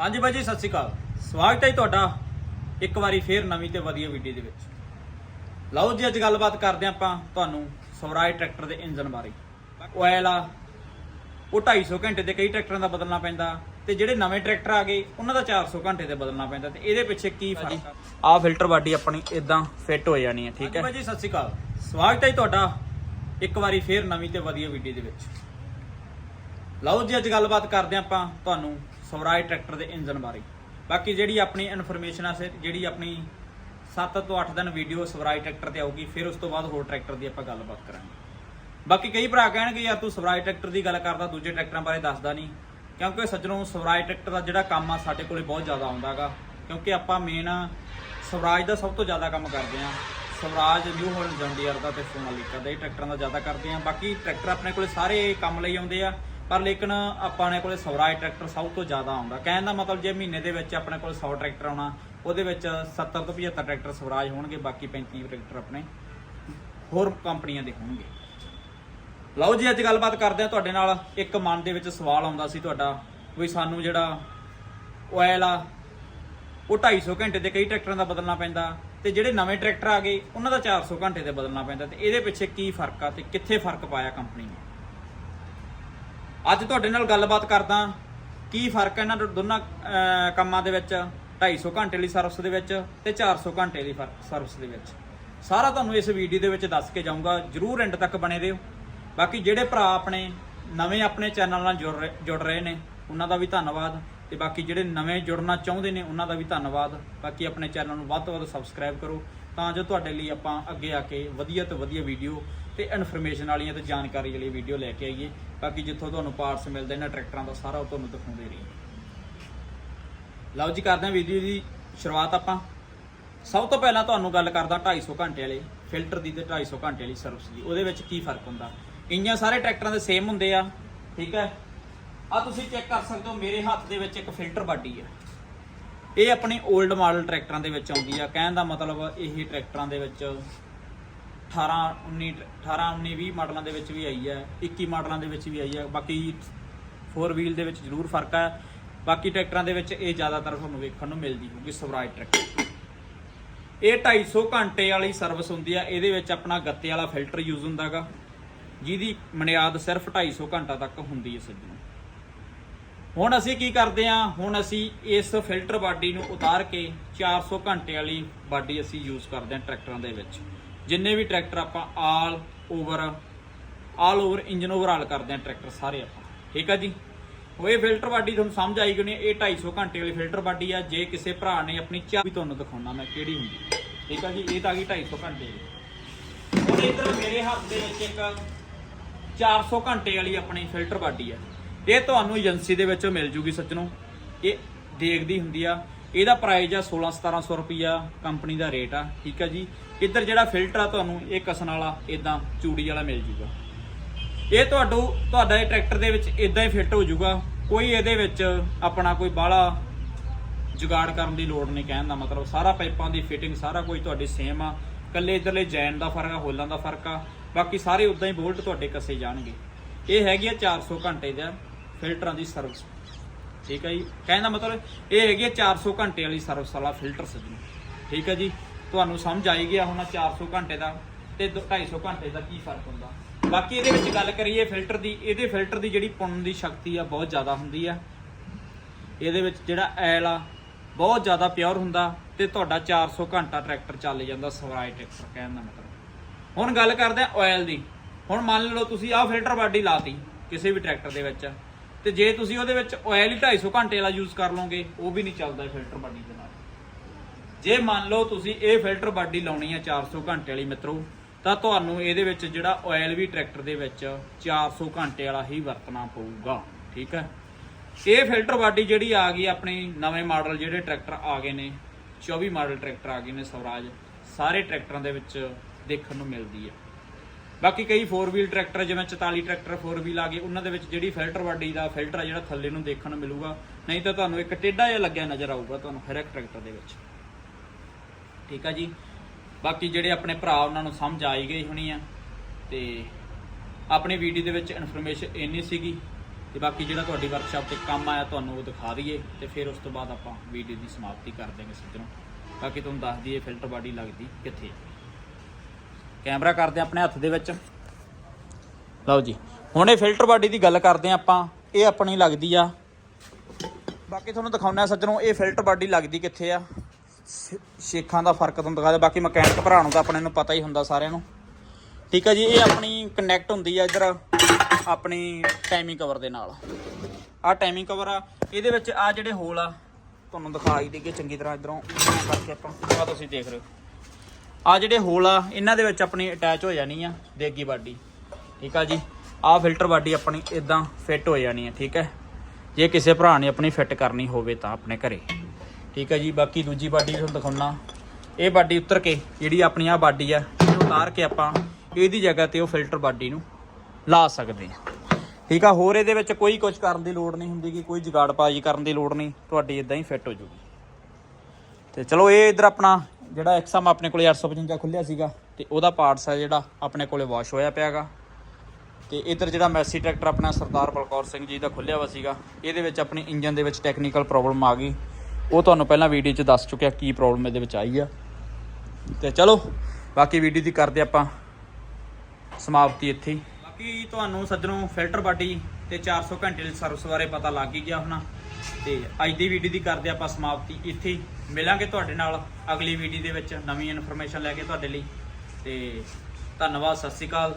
ਹਾਂਜੀ ਬਾਈ ਜੀ ਸਤਿ ਸ਼੍ਰੀ ਅਕਾਲ। ਸਵਾਗਤ ਹੈ ਤੁਹਾਡਾ ਇੱਕ ਵਾਰੀ ਫੇਰ ਨਵੀਂ ਤੇ ਵਧੀਆ ਵੀਡੀਓ ਦੇ ਵਿੱਚ। ਲਓ ਜੀ ਅੱਜ ਗੱਲਬਾਤ ਕਰਦੇ ਆਪਾਂ ਤੁਹਾਨੂੰ ਸਵਰਾਜ ਟਰੈਕਟਰ ਦੇ ਇੰਜਨ ਬਾਰੇ। ਆਇਲ ਆ ਉਹ 250 ਘੰਟੇ ਤੇ ਕਈ ਟਰੈਕਟਰਾਂ ਦਾ ਬਦਲਣਾ ਪੈਂਦਾ ਤੇ ਜਿਹੜੇ ਨਵੇਂ ਟਰੈਕਟਰ ਆ ਗਏ ਉਹਨਾਂ ਦਾ 400 ਘੰਟੇ ਤੇ ਬਦਲਣਾ ਪੈਂਦਾ ਤੇ ਇਹਦੇ ਪਿੱਛੇ ਕੀ ਫ਼ਰਕ ਆ? ਆਹ ਫਿਲਟਰ ਬਾਡੀ ਆਪਣੀ ਇਦਾਂ ਫਿੱਟ ਹੋ ਜਾਣੀ ਹੈ ਠੀਕ ਹੈ? ਬਾਈ ਜੀ ਸਤਿ ਸ਼੍ਰੀ ਅਕਾਲ। ਸਵਾਗਤ ਹੈ ਤੁਹਾਡਾ ਇੱਕ ਵਾਰੀ ਫੇਰ ਨਵੀਂ ਤੇ ਵਧੀਆ ਵੀਡੀਓ ਦੇ ਵਿੱਚ। ਲਓ ਜੀ ਅੱਜ ਗੱਲਬਾਤ ਕਰਦੇ ਆਪਾਂ ਤੁਹਾਨੂੰ ਸਵਰਾਜ ਟਰੈਕਟਰ ਦੇ ਇੰਜਨ ਬਾਰੇ। ਬਾਕੀ ਜਿਹੜੀ ਆਪਣੀ ਇਨਫੋਰਮੇਸ਼ਨ ਆ ਸੇ, ਜਿਹੜੀ ਆਪਣੀ 7 ਤੋਂ 8 ਦਿਨ ਵੀਡੀਓ ਸਵਰਾਜ ਟਰੈਕਟਰ ਤੇ ਆਊਗੀ, ਫਿਰ ਉਸ ਤੋਂ ਬਾਅਦ ਹੋਰ ਟਰੈਕਟਰ ਦੀ ਆਪਾਂ ਗੱਲਬਾਤ ਕਰਾਂਗੇ। ਬਾਕੀ ਕਈ ਭਰਾ ਕਹਿਣਗੇ, ਯਾਰ ਤੂੰ ਸਵਰਾਜ ਟਰੈਕਟਰ ਦੀ ਗੱਲ ਕਰਦਾ, ਦੂਜੇ ਟਰੈਕਟਰਾਂ ਬਾਰੇ ਦੱਸਦਾ ਨਹੀਂ। ਕਿਉਂਕਿ ਸੱਜਣੋਂ ਸਵਰਾਜ ਟਰੈਕਟਰ ਦਾ ਜਿਹੜਾ ਕੰਮ ਆ, ਸਾਡੇ ਕੋਲੇ ਬਹੁਤ ਜ਼ਿਆਦਾ ਆਉਂਦਾਗਾ ਕਿਉਂਕਿ ਆਪਾਂ ਮੇਨ ਸਵਰਾਜ ਦਾ ਸਭ ਤੋਂ ਜ਼ਿਆਦਾ ਕੰਮ ਕਰਦੇ ਆ। Swaraj New Holland John Deere ਦਾ ਤੇ ਸੋਨਾਲੀਕਾ ਦਾ ਇਹ ਟਰੈਕਟਰਾਂ ਦਾ ਜ਼ਿਆਦਾ ਕਰਦੇ ਆ। ਬਾਕੀ ਟਰੈਕਟਰ ਆਪਣੇ ਕੋਲੇ ਸਾਰੇ ਕੰਮ ਲਈ ਆਉਂਦੇ ਆ। ਪਰ ਲੇਕਿਨ ਆਪਾਂ ਨੇ ਕੋਲੇ ਸਵਰਾਜ ਟਰੈਕਟਰ ਸਭ ਤੋਂ ਜ਼ਿਆਦਾ ਆਉਂਦਾ। ਕਹਿਣ ਦਾ ਮਤਲਬ ਜੇ ਮਹੀਨੇ ਦੇ ਵਿੱਚ ਆਪਣੇ ਕੋਲ 100 ਟਰੈਕਟਰ ਆਉਣਾ, ਉਹਦੇ ਵਿੱਚ 70 ਤੋਂ 75 ਟਰੈਕਟਰ ਸਵਰਾਜ ਹੋਣਗੇ, ਬਾਕੀ 35 ਟਰੈਕਟਰ ਆਪਣੇ ਹੋਰ ਕੰਪਨੀਆਂ ਦੇ ਹੋਣਗੇ। ਲਓ ਜੀ, ਅੱਜ ਗੱਲਬਾਤ ਕਰਦੇ ਆ ਤੁਹਾਡੇ ਨਾਲ। ਇੱਕ ਮਨ ਦੇ ਵਿੱਚ ਸਵਾਲ ਆਉਂਦਾ ਸੀ ਤੁਹਾਡਾ ਵੀ ਸਾਨੂੰ ਜਿਹੜਾ ਆਇਲ ਆ, ਉਹ 250 ਘੰਟੇ ਦੇ ਕਈ ਟਰੈਕਟਰਾਂ ਦਾ ਬਦਲਣਾ ਪੈਂਦਾ ਤੇ ਜਿਹੜੇ ਨਵੇਂ ਟਰੈਕਟਰ ਆ ਗਏ, ਉਹਨਾਂ ਦਾ 400 ਘੰਟੇ ਤੇ ਬਦਲਣਾ ਪੈਂਦਾ ਤੇ ਇਹਦੇ ਪਿੱਛੇ ਕੀ ਫ਼ਰਕ ਆ ਤੇ ਕਿੱਥੇ ਫ਼ਰਕ ਪਾਇਆ ਕੰਪਨੀ ਨੇ? ਅੱਜ ਤੁਹਾਡੇ ਨਾਲ ਗੱਲਬਾਤ ਕਰਦਾ ਕੀ ਫ਼ਰਕ ਹੈ ਇਹਨਾਂ ਦੋਨਾਂ ਕੰਮਾਂ ਦੇ ਵਿੱਚ? 250 ਘੰਟੇ ਲਈ ਸਰਵਿਸ ਦੇ ਵਿੱਚ ਤੇ 400 ਘੰਟੇ ਦੀ ਸਰਵਿਸ ਦੇ ਵਿੱਚ। ਸਾਰਾ ਤੁਹਾਨੂੰ ਇਸ ਵੀਡੀਓ ਦੇ ਵਿੱਚ ਦੱਸ ਕੇ ਜਾਊਂਗਾ। ਜਰੂਰ ਐਂਡ ਤੱਕ ਬਣੇ ਰਹੋ। ਬਾਕੀ ਜਿਹੜੇ ਭਰਾ ਆਪਣੇ ਨਵੇਂ ਆਪਣੇ ਚੈਨਲ ਨਾਲ ਜੁੜ ਰਹੇ- ਜੁੜ ਰਹੇ ਨੇ, ਉਹਨਾਂ ਦਾ ਵੀ ਧੰਨਵਾਦ। ਤੇ ਬਾਕੀ ਜਿਹੜੇ ਨਵੇਂ ਜੁੜਨਾ ਚਾਹੁੰਦੇ ਨੇ, ਉਹਨਾਂ ਦਾ ਵੀ ਧੰਨਵਾਦ। ਬਾਕੀ ਆਪਣੇ ਚੈਨਲ ਨੂੰ ਵੱਧ ਤੋਂ ਵੱਧ ਸਬਸਕ੍ਰਾਈਬ ਕਰੋ। ਤਾਂ ਜੋ ਤੁਹਾਡੇ ਲਈ ਆਪਾਂ ਅੱਗੇ ਆ ਕੇ ਵਧੀਆ ਤੋਂ ਵਧੀਆ ਵੀਡੀਓ ਤੇ ਇਨਫੋਰਮੇਸ਼ਨ ਵਾਲੀਆਂ ਤੇ ਜਾਣਕਾਰੀ ਵਾਲੀ ਵੀਡੀਓ ਲੈ ਕੇ ਆਈਏ, ਬਾਕੀ ਜਿੱਥੋਂ ਤੁਹਾਨੂੰ ਪਾਰਟਸ ਮਿਲਦੇ ਨੇ ਟਰੈਕਟਰਾਂ ਦਾ ਸਾਰਾ ਉਹ ਤੁਹਾਨੂੰ ਦਿਖਾਉਂਦੇ ਰਹੀਏ। ਲਓ ਜੀ, ਕਰਦੇ ਹਾਂ ਵੀਡੀਓ ਦੀ ਸ਼ੁਰੂਆਤ ਆਪਾਂ। ਸਭ ਤੋਂ ਪਹਿਲਾਂ ਤੁਹਾਨੂੰ ਗੱਲ ਕਰਦਾ 250 ਘੰਟੇ ਵਾਲੇ ਫਿਲਟਰ ਦੀ ਤੇ 250 ਘੰਟੇ ਵਾਲੀ ਸਰਵਿਸ ਦੀ, ਉਹਦੇ ਵਿੱਚ ਕੀ ਫ਼ਰਕ ਹੁੰਦਾ? ਇੰਜਨ ਸਾਰੇ ਟਰੈਕਟਰਾਂ ਦੇ ਸੇਮ ਹੁੰਦੇ ਆ, ਠੀਕ ਹੈ? ਆ ਤੁਸੀਂ ਚੈੱਕ ਕਰ ਸਕਦੇ ਹੋ, ਮੇਰੇ ਹੱਥ ਦੇ ਵਿੱਚ ਇੱਕ ਫਿਲਟਰ ਬਾਡੀ ਆ ਇਹ ਆਪਣੇ 올ਡ ਮਾਡਲ ਟਰੈਕਟਰਾਂ ਦੇ ਵਿੱਚ ਆਉਂਦੀ ਆ। ਕਹਿਣ ਦਾ ਮਤਲਬ ਇਹ ਟਰੈਕਟਰਾਂ ਦੇ ਵਿੱਚ 18 19 18 19 20 ਮਾਡਲਾਂ ਦੇ ਵਿੱਚ ਵੀ ਆਈ ਹੈ 21 ਮਾਡਲਾਂ ਦੇ ਵਿੱਚ ਵੀ ਆਈ ਹੈ ਬਾਕੀ 4 ਵੀਲ ਦੇ ਵਿੱਚ ਜ਼ਰੂਰ ਫ਼ਰਕ ਹੈ ਬਾਕੀ ਟਰੈਕਟਰਾਂ ਦੇ ਵਿੱਚ ਇਹ ਜ਼ਿਆਦਾਤਰ ਤੁਹਾਨੂੰ ਵੇਖਣ ਨੂੰ ਮਿਲਦੀ ਹੋਊਗੀ, ਸਵਰਾਜ ਟਰੈਕਟਰ। ਇਹ 250 ਘੰਟੇ ਵਾਲੀ ਸਰਵਿਸ ਹੁੰਦੀ ਆ। ਇਹਦੇ ਵਿੱਚ ਆਪਣਾ ਗੱਤੇ ਵਾਲਾ ਫਿਲਟਰ ਯੂਜ਼ ਹੁੰਦਾਗਾ ਜਿਹਦੀ ਮਨਿਆਦ ਸਿਰਫ 250 ਘੰਟਾ ਤੱਕ ਹੁੰਦੀ ਹੈ ਸੱਜਣੋ ਹੁਣ ਅਸੀਂ ਕੀ ਕਰਦੇ ਆ ਹੁਣ ਅਸੀਂ ਇਸ ਫਿਲਟਰ ਬਾਡੀ ਨੂੰ ਉਤਾਰ ਕੇ 400 ਘੰਟੇ ਵਾਲੀ ਬਾਡੀ ਅਸੀਂ ਯੂਜ਼ ਕਰਦੇ ਆ ਟਰੈਕਟਰਾਂ ਦੇ ਵਿੱਚ। ਜਿੰਨੇ ਵੀ ਟਰੈਕਟਰ ਆਪਾਂ all over all over engine overall ਕਰਦੇ ਆ ਟਰੈਕਟਰ ਸਾਰੇ ਆਪਾਂ। ਠੀਕ ਆ ਜੀ? ਉਹ ਇਹ ਫਿਲਟਰ ਬਾਡੀ ਤੁਹਾਨੂੰ ਸਮਝ ਆਈ ਕਿ ਨਹੀਂ? ਇਹ 250 ਘੰਟੇ ਵਾਲੀ ਫਿਲਟਰ ਬਾਡੀ ਆ। ਜੇ ਕਿਸੇ ਭਰਾ ਨੇ ਆਪਣੀ ਚਾਹ ਤੁਹਾਨੂੰ ਦਿਖਾਉਣਾ, ਮੈਂ ਕਿਹੜੀ ਹੁੰਦੀ ਠੀਕ ਆ ਜੀ? ਇਹ ਤਾਂ ਆ ਗਈ 250 ਘੰਟੇ ਦੀ। ਹੁਣ ਇਧਰ ਮੇਰੇ ਹੱਥ ਦੇ ਵਿੱਚ ਇੱਕ 400 ਘੰਟੇ ਵਾਲੀ ਆਪਣੀ ਫਿਲਟਰ ਬਾਡੀ ਆ। ਇਹ ਤੁਹਾਨੂੰ ਏਜੰਸੀ ਦੇ ਵਿੱਚੋਂ ਮਿਲ ਜੂਗੀ ਸੱਜਣੋ। ਇਹ ਦੇਖਦੀ ਹੁੰਦੀ ਆ, ਇਹਦਾ ਪ੍ਰਾਈਸ ਆ 16 1700 ਰੁਪਿਆ ਕੰਪਨੀ ਦਾ ਰੇਟ ਆ, ਠੀਕ ਆ ਜੀ। ਇੱਧਰ ਜਿਹੜਾ ਫਿਲਟਰ ਆ ਤੁਹਾਨੂੰ, ਇਹ ਕਸਣ ਵਾਲਾ ਇਦਾਂ ਚੂੜੀ ਵਾਲਾ ਮਿਲ ਜੂਗਾ। ਇਹ ਤੁਹਾਨੂੰ ਤੁਹਾਡਾ ਇਹ ਟਰੈਕਟਰ ਦੇ ਵਿੱਚ ਇਦਾਂ ਹੀ ਫਿੱਟ ਹੋ ਜੂਗਾ। ਕੋਈ ਇਹਦੇ ਵਿੱਚ ਆਪਣਾ ਕੋਈ ਬਾਹਲਾ ਜੁਗਾੜ ਕਰਨ ਦੀ ਲੋੜ ਨਹੀਂ ਕਹਿਣ ਦਾ ਮਤਲਬ। ਸਾਰਾ ਪਾਈਪਾਂ ਦੀ ਫਿਟਿੰਗ ਸਾਰਾ ਕੁਝ ਤੁਹਾਡੀ ਸੇਮ ਆ। ਕੱਲੇ ਇਧਰਲੇ ਜੈਨ ਦਾ ਫ਼ਰਕ ਆ, ਹੋਲਾਂ ਦਾ ਫ਼ਰਕ ਆ। ਬਾਕੀ ਸਾਰੇ ਉਦਾਂ ਹੀ ਬੋਲਟ ਤੁਹਾਡੇ ਕੱਸੇ ਜਾਣਗੇ। ਇਹ ਹੈਗੀ ਆ 400 ਘੰਟੇ ਦਾ। ਫਿਲਟਰਾਂ ਦੀ ਸਰਵਿਸ। ਠੀਕ ਹੈ ਜੀ? ਕਹਿਣ ਦਾ ਮਤਲਬ ਇਹ ਹੈਗੀ ਆ 400 ਘੰਟੇ ਵਾਲੀ ਸਰਵਿਸ ਵਾਲਾ ਫਿਲਟਰ ਸੱਜਣ ਠੀਕ ਹੈ ਜੀ? ਤੁਹਾਨੂੰ ਸਮਝ ਆਈ ਗਿਆ ਹੁਣ 400 ਘੰਟੇ ਦਾ ਤੇ ਦੋ- 250 ਘੰਟੇ ਦਾ ਕੀ ਫ਼ਰਕ ਹੁੰਦਾ। ਬਾਕੀ ਇਹਦੇ ਵਿੱਚ ਗੱਲ ਕਰੀਏ ਫਿਲਟਰ ਦੀ, ਇਹਦੇ ਫਿਲਟਰ ਦੀ ਜਿਹੜੀ ਪੁਣਨ ਦੀ ਸ਼ਕਤੀ ਆ ਬਹੁਤ ਜ਼ਿਆਦਾ ਹੁੰਦੀ ਆ। ਇਹਦੇ ਵਿੱਚ ਜਿਹੜਾ ਐਲ ਆ, ਬਹੁਤ ਜ਼ਿਆਦਾ ਪਿਓਰ ਹੁੰਦਾ ਤੇ ਤੁਹਾਡਾ 400 ਘੰਟਾ ਟਰੈਕਟਰ ਚੱਲ ਜਾਂਦਾ ਸਵਰਾਜ ਟਰੈਕਟਰ ਕਹਿਣ ਦਾ ਮਤਲਬ। ਹੁਣ ਗੱਲ ਕਰਦੇ ਆ ਆਇਲ ਦੀ। ਹੁਣ ਮੰਨ ਲਓ ਤੁਸੀਂ ਆਹ ਫਿਲਟਰ ਬਾਡੀ ਲਾਤੀ ਕਿਸੇ ਵੀ ਟਰੈਕਟਰ ਦੇ ਵਿੱਚ। ਤੇ ਜੇ ਤੁਸੀਂ ਉਹਦੇ ਵਿੱਚ ਆਇਲ ਹੀ 250 ਘੰਟੇ ਵਾਲਾ ਯੂਜ਼ ਕਰ ਲਓਗੇ, ਉਹ ਵੀ ਨਹੀਂ ਚੱਲਦਾ ਫਿਲਟਰ ਬਾਡੀ ਦੇ ਨਾਲ। ਜੇ ਮੰਨ ਲਓ ਤੁਸੀਂ ਇਹ ਫਿਲਟਰ ਬਾਡੀ ਲਾਉਣੀ ਆ 400 ਘੰਟੇ ਵਾਲੀ ਮਿੱਤਰੋ, ਤਾਂ ਤੁਹਾਨੂੰ ਇਹਦੇ ਵਿੱਚ ਜਿਹੜਾ ਆਇਲ ਵੀ ਟਰੈਕਟਰ ਦੇ ਵਿੱਚ 400 ਘੰਟੇ ਵਾਲਾ ਹੀ ਵਰਤਣਾ ਪਊਗਾ, ਠੀਕ ਹੈ? ਇਹ ਫਿਲਟਰ ਬਾਡੀ ਜਿਹੜੀ ਆ ਗਈ ਆਪਣੇ, ਨਵੇਂ ਮਾਡਲ ਜਿਹੜੇ ਟਰੈਕਟਰ ਆ ਗਏ ਨੇ 24 ਮਾਡਲ ਟਰੈਕਟਰ ਆ ਗਏ ਨੇ ਸਵਰਾਜ, ਸਾਰੇ ਟਰੈਕਟਰਾਂ ਦੇ ਵਿੱਚ ਦੇਖਣ ਨੂੰ ਮਿਲਦੀ ਹੈ ਬਾਕੀ ਕਈ 4 ਵੀਲ ਟਰੈਕਟਰ ਜਿਵੇਂ 44 ਟਰੈਕਟਰ 4 ਵੀਲ ਆ ਗਏ, ਉਹਨਾਂ ਦੇ ਵਿੱਚ ਜਿਹੜੀ ਫਿਲਟਰ ਬਾਡੀ ਦਾ ਫਿਲਟਰ ਆ, ਜਿਹੜਾ ਥੱਲੇ ਨੂੰ ਦੇਖਣ ਨੂੰ ਮਿਲੂਗਾ। ਨਹੀਂ ਤਾਂ ਤੁਹਾਨੂੰ ਇੱਕ ਟੇਢਾ ਜਿਹਾ ਲੱਗਿਆ ਨਜ਼ਰ ਆਊਗਾ ਤੁਹਾਨੂੰ ਹਰ ਇੱਕ ਟਰੈਕਟਰ ਦੇ ਵਿੱਚ। ਠੀਕ ਆ ਜੀ? ਬਾਕੀ ਜਿਹੜੇ ਆਪਣੇ ਭਰਾ ਉਹਨਾਂ ਨੂੰ ਸਮਝ ਆਈ ਗਈ ਹੋਣੀ ਆ, ਤੇ ਆਪਣੀ ਵੀਡੀਓ ਦੇ ਵਿੱਚ ਇਨਫੋਰਮੇਸ਼ਨ ਇੰਨੀ ਸੀਗੀ, ਤੇ ਬਾਕੀ ਜਿਹੜਾ ਤੁਹਾਡੀ ਵਰਕਸ਼ਾਪ ਤੇ ਕੰਮ ਆਇਆ ਤੁਹਾਨੂੰ ਉਹ ਦਿਖਾ ਦਈਏ, ਤੇ ਫਿਰ ਉਸ ਤੋਂ ਬਾਅਦ ਆਪਾਂ ਵੀਡੀਓ ਦੀ ਸਮਾਪਤੀ ਕਰ ਦੇਵਾਂਗੇ ਸੱਜਣੋ ਬਾਕੀ ਤੁਹਾਨੂੰ ਦੱਸ ਦਈਏ ਫਿਲਟਰ ਬਾਡੀ ਲੱਗਦੀ ਕਿੱਥੇ ਕੈਮਰਾ ਕਰਦੇ ਹਾਂ ਆਪਣੇ ਹੱਥ ਦੇ ਵਿੱਚ। ਲਓ ਜੀ, ਹੁਣ ਇਹ ਫਿਲਟਰ ਬਾਡੀ ਦੀ ਗੱਲ ਕਰਦੇ ਹਾਂ ਆਪਾਂ। ਇਹ ਆਪਣੀ ਲੱਗਦੀ ਆ। ਬਾਕੀ ਤੁਹਾਨੂੰ ਦਿਖਾਉਂਦੇ ਆ ਸੱਜਣੋ, ਇਹ ਫਿਲਟਰ ਬਾਡੀ ਲੱਗਦੀ ਕਿੱਥੇ ਆ? ਸ਼- ਸ਼ੇਖਾਂ ਦਾ ਫ਼ਰਕ ਤੁਹਾਨੂੰ ਦਿਖਾ ਦੇ। ਬਾਕੀ ਮਕੈਨਿਕ ਭਰਾ ਨੂੰ ਤਾਂ ਆਪਣੇ ਨੂੰ ਪਤਾ ਹੀ ਹੁੰਦਾ ਸਾਰਿਆਂ ਨੂੰ। ਠੀਕ ਹੈ ਜੀ, ਇਹ ਆਪਣੀ ਕਨੈਕਟ ਹੁੰਦੀ ਆ ਇਧਰ, ਆਪਣੀ ਟਾਈਮਿੰਗ ਕਵਰ ਦੇ ਨਾਲ। ਆ ਟਾਈਮਿੰਗ ਕਵਰ ਆ, ਇਹਦੇ ਵਿੱਚ ਆ ਜਿਹੜੇ ਹੋਲ ਆ, ਤੁਹਾਨੂੰ ਦਿਖਾਈ ਦੇਗੇ ਚੰਗੀ ਤਰ੍ਹਾਂ ਇਧਰੋਂ। ਕਰਕੇ ਆਪਾਂ ਆ ਤੁਸੀਂ ਦੇਖ ਰਹੇ ਹੋ। ਆ ਜਿਹੜੇ ਹੋਲ ਆ, ਇਹਨਾਂ ਦੇ ਵਿੱਚ ਆਪਣੀ ਅਟੈਚ ਹੋ ਜਾਣੀ ਆ, ਦੇਗੀ ਬਾਡੀ। ਠੀਕ ਆ ਜੀ? ਆ ਫਿਲਟਰ ਬਾਡੀ ਆਪਣੀ ਇਦਾਂ ਫਿੱਟ ਹੋ ਜਾਣੀ ਆ, ਠੀਕ ਹੈ ਜੇ ਕਿਸੇ ਭਰਾ ਨੇ ਆਪਣੀ ਫਿੱਟ ਕਰਨੀ ਹੋਵੇ ਤਾਂ ਆਪਣੇ ਘਰੇ। ਠੀਕ ਹੈ ਜੀ? ਬਾਕੀ ਦੂਜੀ ਬਾਡੀ ਤੁਹਾਨੂੰ ਦਿਖਾਉਣਾ। ਇਹ ਬਾਡੀ ਉਤਰ ਕੇ, ਜਿਹੜੀ ਆਪਣੀ ਆ ਬਾਡੀ ਆ, ਇਹਨੂੰ ਉਤਾਰ ਕੇ ਆਪਾਂ ਇਹਦੀ ਜਗ੍ਹਾ ਤੇ ਉਹ ਫਿਲਟਰ ਬਾਡੀ ਨੂੰ ਲਾ ਸਕਦੇ ਆ। ਠੀਕ ਆ? ਹੋਰ ਇਹਦੇ ਵਿੱਚ ਕੋਈ ਕੁਝ ਕਰਨ ਦੀ ਲੋੜ ਨਹੀਂ ਹੁੰਦੀ ਕਿ ਕੋਈ ਜੁਗਾੜ ਪਾਜੀ ਕਰਨ ਦੀ ਲੋੜ ਨਹੀਂ, ਤੁਹਾਡੀ ਇਦਾਂ ਹੀ ਫਿੱਟ ਹੋ ਜੂਗੀ। ਤੇ ਚਲੋ, ਇਹ ਇਧਰ ਆਪਣਾ ਜਿਹੜਾ ਐਕਸਮ ਆਪਣੇ ਕੋਲੇ 855 ਖੁੱਲਿਆ ਸੀਗਾ ਤੇ ਉਹਦਾ ਪਾਰਟਸ ਹੈ ਜਿਹੜਾ ਆਪਣੇ ਕੋਲੇ ਵਾਸ਼ ਹੋਇਆ ਪਿਆਗਾ। ਤੇ ਇਧਰ ਜਿਹੜਾ ਮੈਸੀ ਟਰੈਕਟਰ ਆਪਣਾ ਸਰਦਾਰ ਬਲਕੌਰ ਸਿੰਘ ਜੀ ਦਾ ਖੁੱਲਿਆ ਵਾ ਸੀਗਾ, ਇਹਦੇ ਵਿੱਚ ਆਪਣੀ ਇੰਜਨ ਦੇ ਵਿੱਚ ਟੈਕਨੀਕਲ ਪ੍ਰੋਬਲਮ ਆ ਗਈ। ਉਹ ਤੁਹਾਨੂੰ ਪਹਿਲਾਂ ਵੀਡੀਓ 'ਚ ਦੱਸ ਚੁੱਕਿਆ ਕੀ ਪ੍ਰੋਬਲਮ ਇਹਦੇ ਵਿੱਚ ਆਈ ਆ। ਤੇ ਚਲੋ, ਬਾਕੀ ਵੀਡੀਓ ਦੀ ਕਰਦੇ ਆਪਾਂ ਸਮਾਪਤੀ ਇੱਥੇ ਬਾਕੀ ਤੁਹਾਨੂੰ ਸੱਜਣੋਂ ਫਿਲਟਰ ਬਾਡੀ ਤੇ 400 ਘੰਟੇ ਦੀ ਸਰਵਿਸ ਬਾਰੇ ਪਤਾ ਲੱਗ ਹੀ ਗਿਆ ਹੋਣਾ। ਤੇ ਅੱਜ ਦੀ ਵੀਡੀਓ ਦੀ ਕਰਦੇ ਆਪਾਂ ਸਮਾਪਤੀ। ਇੱਥੇ ਹੀ ਮਿਲਾਂਗੇ ਤੁਹਾਡੇ ਨਾਲ ਅਗਲੀ ਵੀਡੀਓ ਦੇ ਵਿੱਚ ਨਵੀਂ ਇਨਫੋਰਮੇਸ਼ਨ ਲੈ ਕੇ ਤੁਹਾਡੇ ਲਈ। ਤੇ ਧੰਨਵਾਦ, ਸਤਿ ਸ਼੍ਰੀ ਅਕਾਲ।